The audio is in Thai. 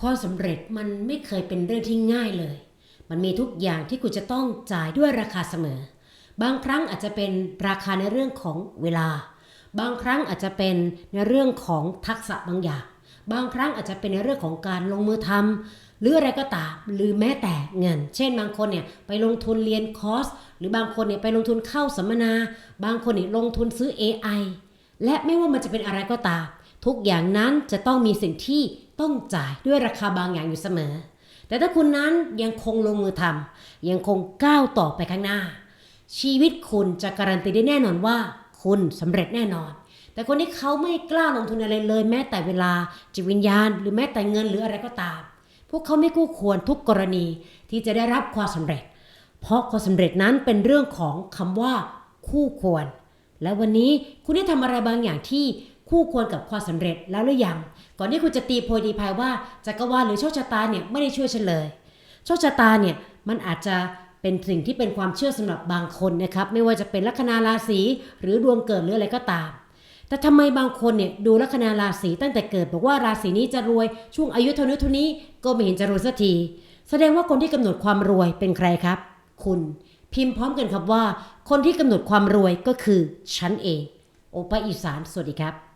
ความสำเร็จมันไม่เคยเป็นเรื่องที่ง่ายเลย มันมีทุกอย่างที่คุณจะต้องจ่ายด้วยราคาเสมอ บางครั้งอาจจะเป็นราคาในเรื่องของเวลา บางครั้งอาจจะเป็นในเรื่องของทักษะบางอย่าง บางครั้งอาจจะเป็นในเรื่องของการลงมือทำหรืออะไรก็ตามหรือแม้แต่เงิน เช่น บางคนเนี่ยไปลงทุนเรียนคอร์ส หรือบางคนเนี่ยไปลงทุนเข้าสัมมนา บางคนเนี่ยลงทุนซื้อ AI และไม่ว่ามันจะเป็นอะไรก็ตาม ทุกอย่างนั้นจะต้องมีสิ่งที่ต้องจ่ายด้วยราคาบางอย่างอยู่เสมอ แต่ถ้าคุณนั้นยังคงลงมือทำยังคงก้าวต่อไปข้างหน้า ชีวิตคุณจะการันตีได้แน่นอนว่า คุณสำเร็จแน่นอน แต่คนที่เขาไม่กล้าลงทุนอะไรเลย แม้แต่เวลาจิตวิญญาณ หรือแม้แต่เงินหรืออะไรก็ตาม พวกเขาไม่คู่ควรทุกกรณีที่จะได้รับความสำเร็จ เพราะความสำเร็จนั้นเป็นเรื่องของคำว่า คู่ควร และวันนี้คุณได้ทำอะไรบางอย่างที่ คู่ควรกับความสำเร็จแล้วหรือยัง ก่อนที่คุณจะตีโพยตีพายว่าจักรวาลหรือโชคชะตาเนี่ยไม่ได้ช่วยฉันเลยโชคชะตาเนี่ยมันอาจจะเป็นสิ่งที่เป็นความเชื่อสำหรับบางคนนะครับ ไม่ว่าจะเป็นลัคนาราศีหรือดวงเกิดหรืออะไรก็ตาม แต่ทำไมบางคนเนี่ยดูลัคนาราศีตั้งแต่เกิด บอกว่าราศีนี้จะรวยช่วงอายุเท่านี้เท่านี้ก็ไม่เห็นจะรวยสักที แสดงว่าคนที่กำหนดความรวยเป็นใครครับ คุณพิมพ์พร้อมกันครับว่า คนที่กำหนดความรวยก็คือฉันเอง โอปาอีสานสวัสดีครับ